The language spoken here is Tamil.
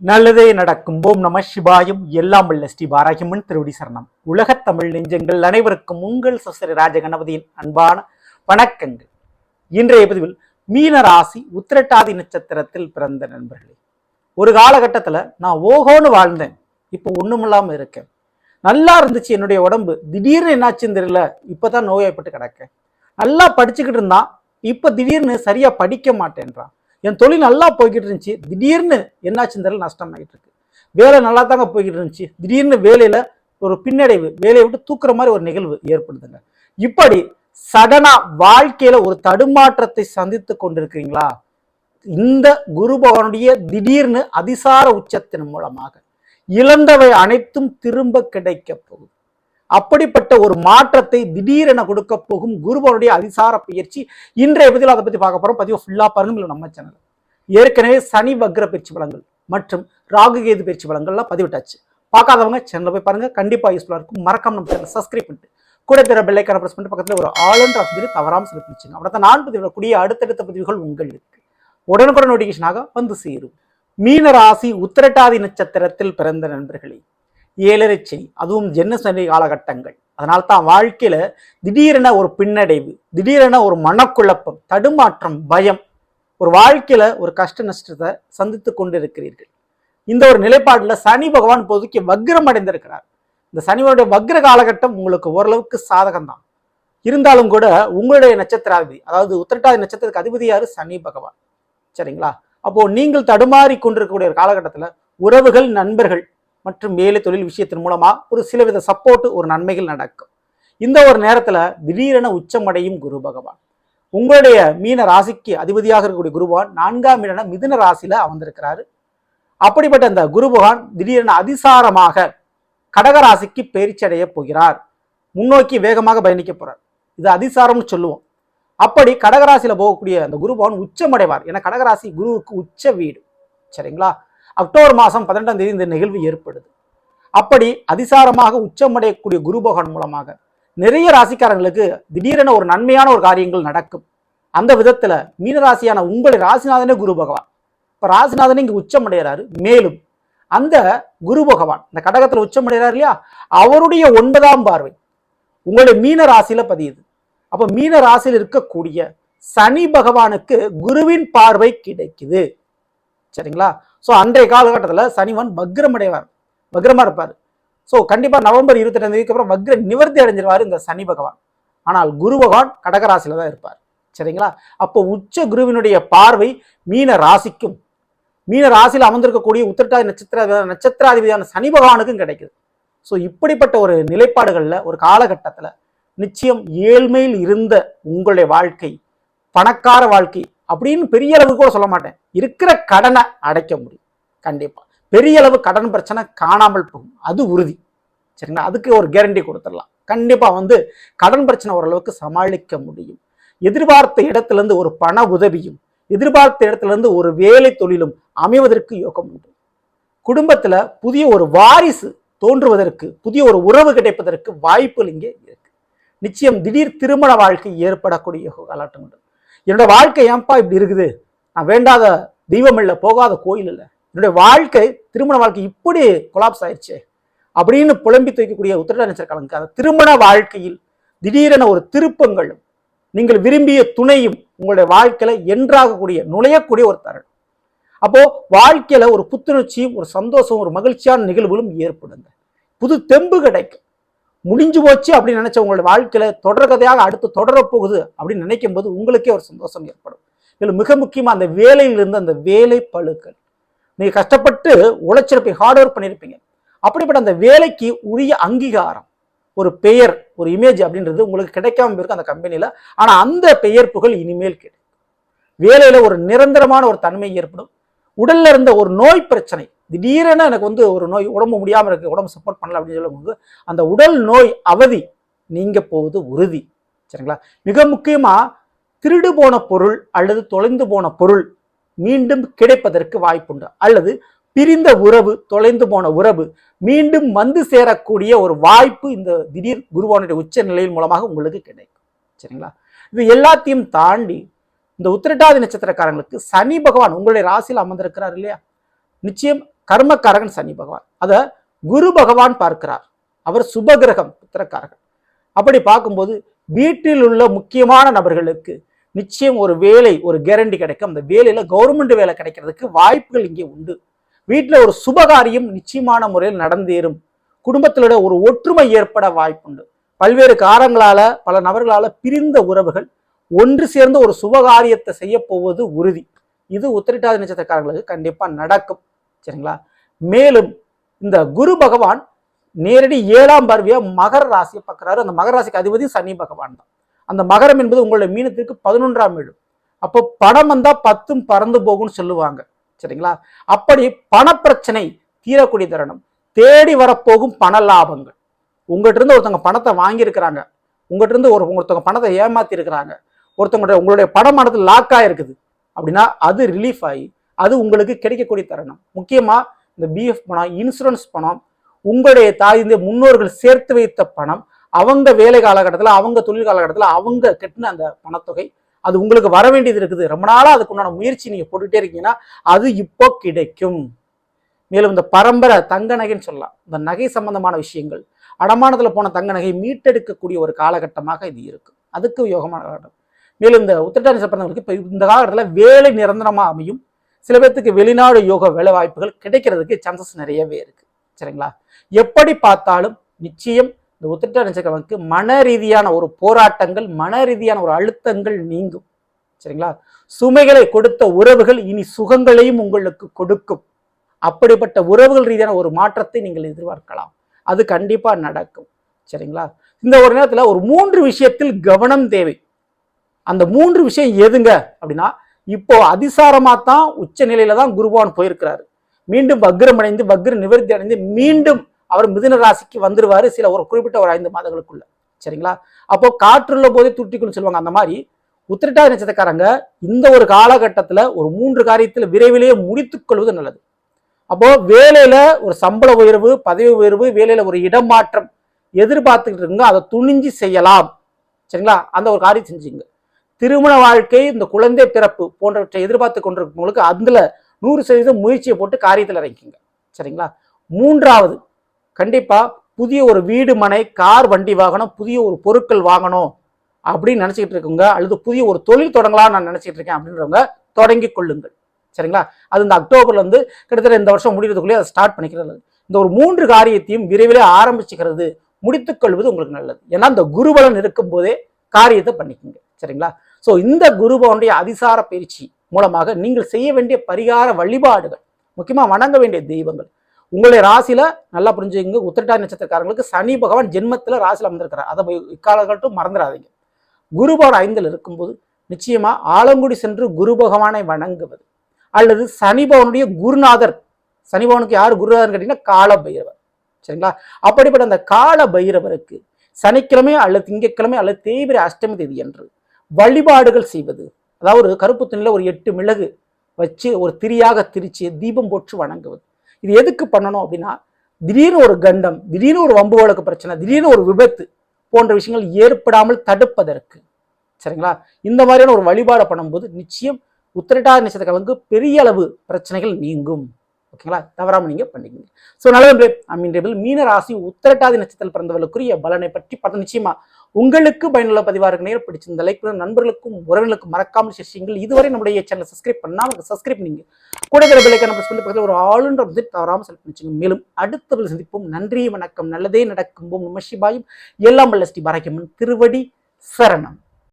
நல்லதே நடக்கும். ஓம் நம சிவாயும். எல்லாம் உள்ள ஸ்ரீ பாராகிமன் திருவடி சரணம். உலகத் தமிழ் நெஞ்சங்கள் அனைவருக்கும் உங்கள் சசரி ராஜ கணபதியின் அன்பான வணக்கங்கள். இன்றைய பதிவில் மீன ராசி உத்திரட்டாதி நட்சத்திரத்தில் பிறந்த நண்பர்களே. ஒரு காலகட்டத்தில் நான் ஓகோன்னு வாழ்ந்தேன். இப்போ ஒன்றுமில்லாமல் இருக்கேன். நல்லா இருந்துச்சு என்னுடைய உடம்பு. திடீர்னு என்னாச்சுன்னு தெரியல. இப்பதான் நோயாய்ப்பட்டு கிடக்கேன். நல்லா படிச்சுக்கிட்டு இருந்தான். இப்போ திடீர்னு சரியா படிக்க மாட்டேன்றான். என் தொழில் நல்லா போய்கிட்டு இருந்துச்சு திடீர்னு என்னாச்சுன்னு தெரியல நஷ்டம் ஆகிட்டு இருக்கு வேலை நல்லா தாங்க போய்கிட்டு இருந்துச்சு திடீர்னு வேலையில் ஒரு பின்னடைவு வேலையை விட்டு தூக்குற மாதிரி ஒரு நிகழ்வு ஏற்படுதுங்க. இப்படி சடனாக வாழ்க்கையில் ஒரு தடுமாற்றத்தை சந்தித்து கொண்டிருக்கிறீங்களா? இந்த குரு பகவானுடைய திடீர்னு அதிசார உச்சத்தின் மூலமாக இழந்தவை அனைத்தும் திரும்ப கிடைக்க போகுது. அப்படிப்பட்ட ஒரு மாற்றத்தை திடீரென கொடுக்க போகும் குருபவனுடைய அதிசார பயிற்சி. இன்றைய பதிவில் அதை பத்தி பார்க்க போறோம். பதிவு ஃபுல்லா பாருங்க. இல்லை நம்ம சேனல் ஏற்கனவே சனி வக்ர பயிற்சி பலங்கள் மற்றும் ராகு கேது பயிற்சி பலங்கள்லாம் பதிவிட்டாச்சு. பார்க்காதவங்க சேனலில் போய் பாருங்க. கண்டிப்பாக யூஸ்ஃபுல்லா இருக்கும். மறக்காம நம்ம சேனல் சப்ஸ்கிரைப் பண்ணிட்டு கூட தெர பெல்லைக்கான ப்ரெஸ் பண்ணிட்டு பக்கத்துல ஒரு ஆல் அண்ட் ஆஃப் தவறாம செலுத்தி வச்சுங்க அப்படித்தான் நான் பதிவிடக்கூடிய அடுத்தடுத்த பதிவுகள் உங்களுக்கு உடனுக்குடன் நோட்டிஃபிகேஷனாக வந்து சேரும். மீனராசி உத்திரட்டாதி நட்சத்திரத்தில் பிறந்த நண்பர்களே ஏழரை சனி அதுவும் ஜென்ன சனி காலகட்டங்கள். அதனால தான் வாழ்க்கையில் திடீரென ஒரு பின்னடைவு திடீரென ஒரு மனக்குழப்பம் தடுமாற்றம் பயம் ஒரு வாழ்க்கையில ஒரு கஷ்ட நஷ்டத்தை சந்தித்து கொண்டிருக்கிறீர்கள். இந்த ஒரு நிலைப்பாட்டில் சனி பகவான் பொதுக்கி வக்ரம் அடைந்திருக்கிறார் இந்த சனியோட வக்ர காலகட்டம் உங்களுக்கு ஓரளவுக்கு சாதகம்தான். இருந்தாலும் கூட உங்களுடைய நட்சத்திராதிபதி அதாவது உத்திரட்டாதி நட்சத்திரத்துக்கு அதிபதியாரு சனி பகவான். சரிங்களா? அப்போ நீங்கள் தடுமாறி கொண்டிருக்கக்கூடிய ஒரு உறவுகள் நண்பர்கள் மற்றும் வேலை தொழில் விஷயத்தின் மூலமாக ஒரு சிலவித சப்போர்ட் ஒரு நன்மைகள் நடக்கும். இந்த ஒரு நேரத்தில் திடீரென உச்சமடையும் குரு பகவான். உங்களுடைய மீன ராசிக்கு அதிபதியாக இருக்கக்கூடிய குருபகவான் நான்காம் இடன மிதுன ராசியில அமர்ந்திருக்கிறாரு. அப்படிப்பட்ட அந்த குருபகவான் திடீரென அதிசாரமாக கடகராசிக்கு பேரிச்சடைய போகிறார். முன்னோக்கி வேகமாக பயணிக்க போகிறார் இது அதிசாரம்னு சொல்லுவோம். அப்படி கடகராசியில போகக்கூடிய அந்த குருபவன் உச்சமடைவார். ஏன்னா கடகராசி குருவுக்கு உச்ச வீடு. சரிங்களா? அக்டோபர் மாதம் பதினெட்டாம் தேதி இந்த நிகழ்வு ஏற்படுது. அப்படி அதிசாரமாக உச்சமடையக்கூடிய குரு பகவான் மூலமாக நிறைய ராசிக்காரங்களுக்கு திடீரென ஒரு நன்மையான ஒரு காரியங்கள் நடக்கும். அந்த விதத்தில் மீனராசியான உங்களுடைய ராசிநாதனே குரு பகவான். இப்போ ராசிநாதனே இங்கே உச்சமடைகிறாரு. மேலும் அந்த குரு பகவான் இந்த கடகத்துல உச்சமடைகிறார் இல்லையா? அவருடைய ஒன்பதாம் பார்வை உங்களுடைய மீன ராசியில் பதியுது. அப்போ மீன ராசியில் இருக்கக்கூடிய சனி பகவானுக்கு குருவின் பார்வை கிடைக்குது. சரிங்களா? ஸோ அன்றைய காலகட்டத்தில் சனிவன் வக்ரமடைவார். அடைவார் இருப்பார். ஸோ கண்டிப்பாக நவம்பர் இருபத்தி ரெண்டு தேதிக்கு அப்புறம் வக்ர நிவர்த்தி அடைஞ்சிருவார் இந்த சனி பகவான். ஆனால் குரு பகவான் கடகராசியில தான் இருப்பார். சரிங்களா? அப்போ உச்ச குருவினுடைய பார்வை மீன ராசிக்கும். மீன ராசியில் அமர்ந்திருக்கக்கூடிய உத்திரட்டாதி நட்சத்திர நட்சத்திராதிபதியான சனி பகவானுக்கும் கிடைக்குது. ஸோ இப்படிப்பட்ட ஒரு நிலைப்பாடுகளில் ஒரு காலகட்டத்தில் நிச்சயம் ஏழ்மையில் இருந்த உங்களுடைய வாழ்க்கை பணக்கார வாழ்க்கை அப்படின்னு பெரிய அளவு கூட சொல்ல மாட்டேன். இருக்கிற கடனை அடைக்க முடியும். கண்டிப்பாக பெரிய அளவு கடன் பிரச்சனை காணாமல் போகும். அது உறுதி. சரிங்களா? அதுக்கு ஒரு கேரண்டி கொடுத்துடலாம். கண்டிப்பாக வந்து கடன் பிரச்சனை ஓரளவுக்கு சமாளிக்க முடியும். எதிர்பார்த்த இடத்துலேருந்து ஒரு பண உதவியும் எதிர்பார்த்த இடத்துலேருந்து ஒரு வேலை தொழிலும் அமைவதற்கு யோகம் உண்டு. குடும்பத்தில் புதிய ஒரு வாரிசு தோன்றுவதற்கு புதிய ஒரு உறவு கிடைப்பதற்கு வாய்ப்புகள் இங்கே இருக்கு. நிச்சயம் திடீர் திருமண வாழ்க்கை ஏற்படக்கூடிய யோக உண்டு. என்னோட வாழ்க்கை ஏன்பா இப்படி இருக்குது? நான் வேண்டாத தெய்வம் இல்லை போகாத கோயில் இல்லை. என்னுடைய வாழ்க்கை திருமண வாழ்க்கை இப்படி கொலாப்ஸ் ஆயிடுச்சு அப்படின்னு புலம்பி துவைக்கக்கூடிய உத்திரட நட்சத்திரக்காலங்க அந்த திருமண வாழ்க்கையில் திடீரென ஒரு திருப்பங்களும் நீங்கள் விரும்பிய துணையும் உங்களுடைய வாழ்க்கையில என்றாகக்கூடிய நுழையக்கூடிய ஒரு தருணம். அப்போ வாழ்க்கையில ஒரு புத்துணர்ச்சியும் ஒரு சந்தோஷம் ஒரு மகிழ்ச்சியான நிகழ்வுகளும் ஏற்படுங்க. புது தெம்பு கிடைக்கும். முடிஞ்சு போச்சு அப்படின்னு நினைச்ச உங்களுடைய வாழ்க்கையில தொடர்கதையாக அடுத்து தொடரப் போகுது அப்படின்னு நினைக்கும் போது உங்களுக்கே ஒரு சந்தோஷம் ஏற்படும். இதில் மிக முக்கியமாக அந்த வேலையிலிருந்து அந்த வேலை பழுக்கள் நீங்கள் கஷ்டப்பட்டு உழைச்சிருப்பீங்க ஹார்ட் ஒர்க் பண்ணியிருப்பீங்க அப்படிப்பட்ட அந்த வேலைக்கு உரிய அங்கீகாரம் ஒரு பெயர் ஒரு இமேஜ் அப்படின்றது உங்களுக்கு கிடைக்காம இருக்கும் அந்த கம்பெனியில் ஆனால் அந்த பெயர் புகழ் இனிமேல் கிடைக்கும். வேலையில் ஒரு நிரந்தரமான ஒரு தன்மை ஏற்படும். உடல்ல இருந்த ஒரு நோய் பிரச்சனை திடீரென எனக்கு வந்து ஒரு நோய் உடம்பு முடியாமல் இருக்குது உடம்பு சப்போர்ட் பண்ணல அப்படின்னு சொல்லும்போது அந்த உடல் நோய் அவதி நீங்க போவது உறுதி. சரிங்களா? மிக முக்கியமாக திருடு போன பொருள் அல்லது தொலைந்து போன பொருள் மீண்டும் கிடைப்பதற்கு வாய்ப்புண்டு. அல்லது பிரிந்த உறவு தொலைந்து போன உறவு மீண்டும் வந்து சேரக்கூடிய ஒரு வாய்ப்பு இந்த திடீர் குருவானுடைய உச்ச நிலையின் மூலமாக உங்களுக்கு கிடைக்கும். சரிங்களா? இது எல்லாத்தையும் தாண்டி இந்த உத்திரட்டாதி நட்சத்திரக்காரங்களுக்கு சனி பகவான் உங்களுடைய ராசியில் அமர்ந்திருக்கிறார் இல்லையா? நிச்சயம் கர்மக்காரகன் சனி பகவான். அதை குரு பகவான் பார்க்கிறார். அவர் சுபகிரகம் புத்திரக்காரகன் அப்படி பார்க்கும்போது வீட்டில் உள்ள முக்கியமான நபர்களுக்கு நிச்சயம் ஒரு வேலை ஒரு கேரண்டி கிடைக்கும். அந்த வேலையில் கவர்மெண்ட் வேலை கிடைக்கிறதுக்கு வாய்ப்புகள் இங்கே உண்டு. வீட்டில் ஒரு சுபகாரியம் நிச்சயமான முறையில் நடந்தேறும். குடும்பத்திலோட ஒரு ஒற்றுமை ஏற்பட வாய்ப்புண்டு. பல்வேறு காரங்களால் பல நபர்களால் பிரிந்த உறவுகள் ஒன்று சேர்ந்து ஒரு சுபகாரியத்தை செய்ய போவது உறுதி. இது உத்திரட்டாதி நட்சத்திரக்காரங்களுக்கு கண்டிப்பாக நடக்கும். சரிங்களா? மேலும் இந்த குரு பகவான் நேரடி ஏழாம் பார்வையாக மகர ராசியை பார்க்குறாரு. அந்த மகர ராசிக்கு அதிபதி சனி பகவான் தான். அந்த மகரம் என்பது உங்களுடைய மீனத்திற்கு பதினொன்றாம் வீடு. அப்போ பணம் வந்தால் பத்தும் பறந்து போகும்னு சொல்லுவாங்க. சரிங்களா? அப்படி பணப்பிரச்சனை தீரக்கூடிய தருணம். தேடி வரப்போகும் பண லாபங்கள். உங்கள்கிட்ட இருந்து ஒருத்தவங்க பணத்தை வாங்கியிருக்கிறாங்க. உங்கள்கிட்ட இருந்து ஒரு ஒருத்தவங்க பணத்தை ஏமாத்திருக்கிறாங்க ஒருத்தவங்களுடைய உங்களுடைய படமானது லாக் ஆகிருக்குது அப்படின்னா அது ரிலீஃப் ஆகி அது உங்களுக்கு கிடைக்கக்கூடிய தருணம். முக்கியமாக இந்த பிஎஃப் பணம் இன்சூரன்ஸ் பணம் உங்களுடைய தாய் இந்த முன்னோர்கள் சேர்த்து வைத்த பணம் அவங்க வேலை காலகட்டத்தில் அவங்க தொழில் காலகட்டத்தில் அவங்க கட்டின அந்த பணத்தொகை அது உங்களுக்கு வர வேண்டியது இருக்குது. ரொம்ப நாளாக அதுக்கு உண்டான முயற்சி நீங்கள் போட்டுகிட்டே இருக்கீங்கன்னா அது இப்போ கிடைக்கும். மேலும் இந்த பரம்பரை தங்க நகைன்னு சொல்லலாம். இந்த நகை சம்பந்தமான விஷயங்கள் அடமானத்தில் போன தங்க நகை மீட்டெடுக்கக்கூடிய ஒரு காலகட்டமாக இது இருக்கும் அதுக்கு யோகமான காலகட்டம் மேலும் இந்த உத்திரட்டாதி பிறந்தவங்களுக்கு இப்போ இந்த காலகட்டத்தில் வேலை நிரந்தரமாக அமையும். சில பேர்த்துக்கு வெளிநாடு யோக வேலை வாய்ப்புகள் கிடைக்கிறதுக்கு சான்சஸ் நிறையவே இருக்குது சரிங்களா? எப்படி பார்த்தாலும் நிச்சயம் இந்த உத்திரட்டாதி நட்சத்திரங்களுக்கு மன ரீதியான ஒரு போராட்டங்கள் மன ரீதியான ஒரு அழுத்தங்கள் நீங்கும். சரிங்களா? சுமைகளை கொடுத்த உறவுகள் இனி சுகங்களையும் உங்களுக்கு கொடுக்கும். அப்படிப்பட்ட உறவுகள் ரீதியான ஒரு மாற்றத்தை நீங்கள் எதிர்பார்க்கலாம். அது கண்டிப்பா நடக்கும். சரிங்களா? இந்த ஒரு நேரத்தில் ஒரு மூன்று விஷயத்தில் கவனம் தேவை. அந்த மூன்று விஷயம் எதுங்க? அப்படின்னா இப்போ அதிசாரமாக தான் உச்ச நிலையில தான் குருவான் போயிருக்கிறாரு. மீண்டும் வக்ரமடைந்து வக்ர நிவர்த்தி அடைந்து மீண்டும் அவர் மிதுன ராசிக்கு வந்துடுவார் சில ஒரு குறிப்பிட்ட ஒரு ஐந்து மாதங்களுக்குள்ள. சரிங்களா? அப்போ காற்றுள்ள போதே துட்டிக்குன்னு சொல்லுவாங்க அந்த மாதிரி. உத்திரட்டாதி நட்சத்திரக்காரங்க இந்த ஒரு காலகட்டத்தில் ஒரு மூன்று காரியத்தில் விரைவிலேயே முடித்துக்கொள்வது நல்லது. அப்போ வேலையில ஒரு சம்பள உயர்வு பதவி உயர்வு வேலையில ஒரு இடமாற்றம் எதிர்பார்த்துக்கிட்டு இருக்குங்க. அதை துணிஞ்சு செய்யலாம். சரிங்களா? அந்த ஒரு காரியம் செஞ்சீங்க திருமண வாழ்க்கை இந்த குழந்தை பிறப்பு போன்றவற்றை எதிர்பார்த்து கொண்டிருக்கவங்களுக்கு அதுல நூறு சதவீதம் முயற்சியை போட்டு காரியத்தில் இறங்கிங்க சரிங்களா? மூன்றாவது கண்டிப்பாக புதிய ஒரு வீடு மனை கார் வண்டி வாங்கணும் புதிய ஒரு பொருட்கள் வாங்கணும் அப்படின்னு நினச்சிக்கிட்டு இருக்கவங்க அல்லது புதிய ஒரு தொழில் தொடங்கலாம் நான் நினச்சிக்கிட்டு இருக்கேன் அப்படின்றவங்க தொடங்கி கொள்ளுங்கள். சரிங்களா? அது இந்த அக்டோபர்லேருந்து கிட்டத்தட்ட இந்த வருஷம் முடிகிறதுக்குள்ளே அதை ஸ்டார்ட் பண்ணிக்கிறது. இந்த ஒரு மூன்று காரியத்தையும் விரைவிலே ஆரம்பிச்சுக்கிறது முடித்துக்கொள்வது உங்களுக்கு நல்லது. ஏன்னா இந்த குருபலன் இருக்கும் போதே காரியத்தை பண்ணிக்கோங்க. சரிங்களா? ஸோ இந்த குருபவனுடைய அதிசார பயிற்சி மூலமாக நீங்கள் செய்ய வேண்டிய பரிகார வழிபாடுகள் முக்கியமாக வணங்க வேண்டிய தெய்வங்கள். உங்களுடைய ராசியில் நல்லா புரிஞ்சுங்க உத்திரட்டாதி நட்சத்திரக்காரங்களுக்கு சனி பகவான் ஜென்மத்தில் ராசியில் அமர்ந்திருக்கிறார். அதை இக்காலகட்டும் மறந்துடாதீங்க. குருபவன் ஐந்தில் இருக்கும்போது நிச்சயமாக ஆலங்குடி சென்று குரு பகவானை வணங்குவது அல்லது சனி பவனுடைய குருநாதர். சனி பவனுக்கு யார் குருநாதர் கேட்டீங்கன்னா கால பைரவர் சரிங்களா? அப்படிப்பட்ட அந்த கால பைரவருக்கு சனிக்கிழமை அல்லது திங்கட்கிழமை அல்லது தேய்பிரை அஷ்டமி தேதி என்று வழிபாடுகள் செய்வது அதாவது ஒரு கருப்பு துணியில் ஒரு எட்டு மிளகு வச்சு ஒரு திரியாக திரிச்சு தீபம் போட்டு வணங்குவது. இது எதுக்கு பண்ணணும் அப்படின்னா திடீர்னு ஒரு கண்டம் திடீர்னு ஒரு வம்பு வழக்கு பிரச்சனை திடீர்னு ஒரு விபத்து போன்ற விஷயங்கள் ஏற்படாமல் தடுப்பதற்கு. சரிங்களா? இந்த மாதிரியான ஒரு வழிபாடை பண்ணும்போது நிச்சயம் உத்திரட்டாதி நட்சத்திரங்களுக்கு பெரிய அளவு பிரச்சனைகள் நீங்கும். ஓகேங்களா? தவறாம நீங்க பண்ணிக்கங்க. ஸோ நல்ல அமீன் மீன ராசி உத்திரட்டாதி நட்சத்திரத்தில் பிறந்தவர்களுக்குரிய பலனை பற்றி பார்த்து நிச்சயமா உங்களுக்கு பயனுள்ள பதிவாக இருக்க நேரம் பிடிச்சிருந்த லைக் பண்ணுங்க. நண்பர்களுக்கும் உறவினர்களுக்கும் மறக்காமல் செய்யுங்கள். இதுவரை நம்முடைய சேனல் சப்ஸ்கிரைப் பண்ணாமல் சப்ஸ்கிரைப் நீங்கள் கூட தர பெல்லைக்கான நம்ம பண்ணி பக்கத்தில் ஒரு ஆளுன்ற வந்து தவறாமல் செலக்ட் பண்ணிச்சுங்க. மேலும் அடுத்த சந்திப்போம். நன்றி வணக்கம். நல்லதே நடக்கும். நம சிவாயும். எல்லாம் வல்ல ஸ்ரீ பாரகியம்மன் திருவடி சரணம்.